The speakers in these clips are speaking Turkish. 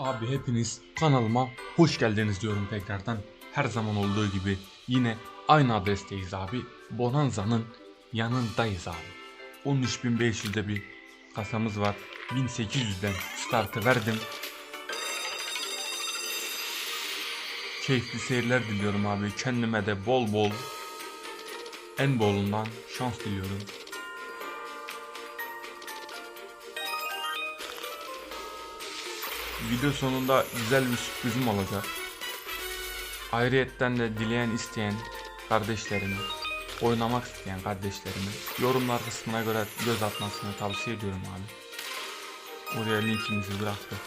Abi hepiniz kanalıma hoş geldiniz diyorum tekrardan. Her zaman olduğu gibi yine aynı adresteyiz abi. Bonanza'nın yanındayız abi. 13.500'de bir kasamız var. 1800'den startı verdim. Keyifli seyirler diliyorum abi. Kendime de bol bol en bolundan şans diliyorum. Video sonunda güzel bir sürprizim olacak. Ayrıyetten de dileyen isteyen kardeşlerimi, oynamak isteyen kardeşlerimi yorumlar kısmına göre göz atmasını tavsiye ediyorum abi. Oraya linkimizi bıraktık.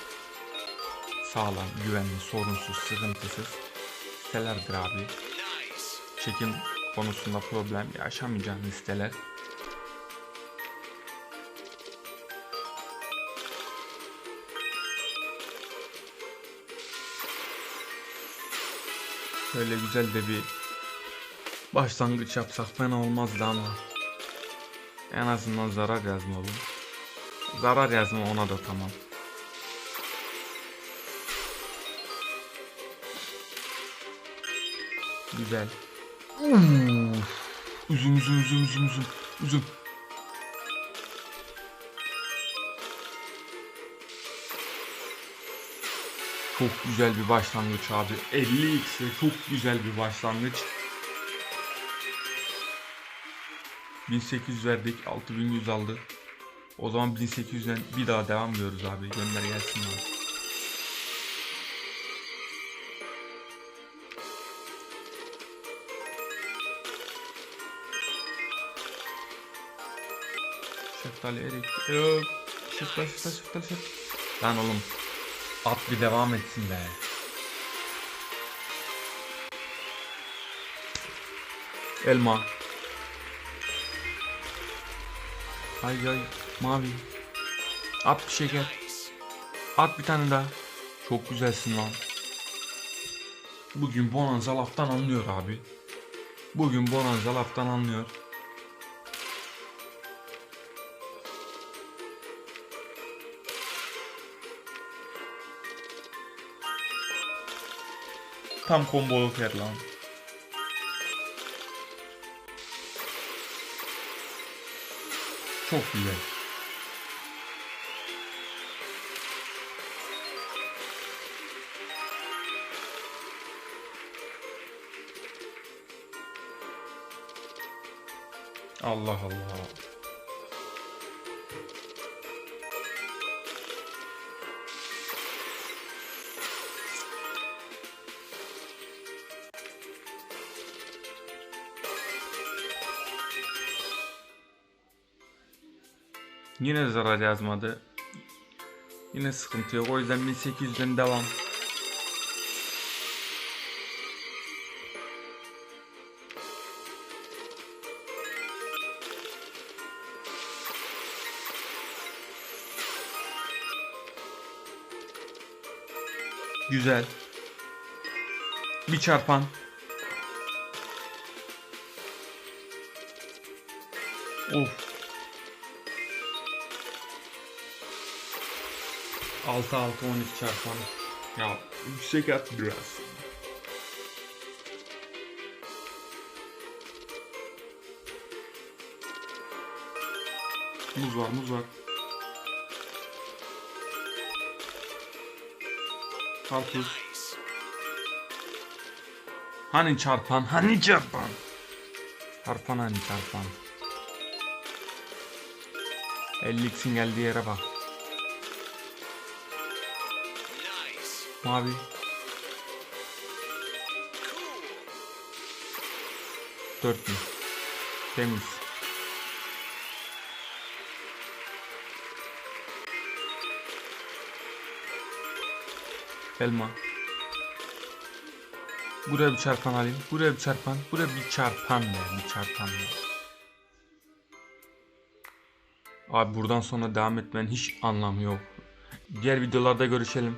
Sağlam, güvenli, sorunsuz, sıkıntısız sitelerdir abi. Çekim konusunda problem yaşamayacağınız siteler. Şöyle güzel de bir başlangıç yapsak fena olmazdı ama en azından zarar yazmalım. Zarar yazma ona da tamam. Güzel. Üzüm üzüm üzüm üzüm üzüm üzüm. Çok güzel bir başlangıç abi. 50 x'e çok güzel bir başlangıç. 1800 verdik, 6100 aldık. O zaman 1800'den bir daha devam ediyoruz abi. Gönder gelsin abi. Şeftali erik. Yok. Şeftali şeftali şeftali şeftali. Lan oğlum. At bir devam etsin be. Elma. Ay ay mavi. At bir şeker. At bir tane daha. Çok güzelsin lan. Bugün Bonanza laftan anlıyor abi. Bugün Bonanza laftan anlıyor. Tam komboluk yer lan. Çok güzel. Allah Allah. Yine zarar yazmadı. Yine sıkıntı yok. O yüzden 1800'den devam. Güzel. Bir çarpan. Of. 6 6 12 çarpan. Ya yüksek at biraz. Muz var muz var. Karpuz. Hani çarpan? Hani çarpan? Çarpan hani çarpan? 50x'in geldiği yere bak. Mavi. Dört mü? Temiz. Elma. Buraya bir çarpan alayım. Buraya bir çarpan. Buraya bir çarpan ver. Bir çarpan ver. Abi buradan sonra devam etmenin hiç anlamı yok. Diğer videolarda görüşelim.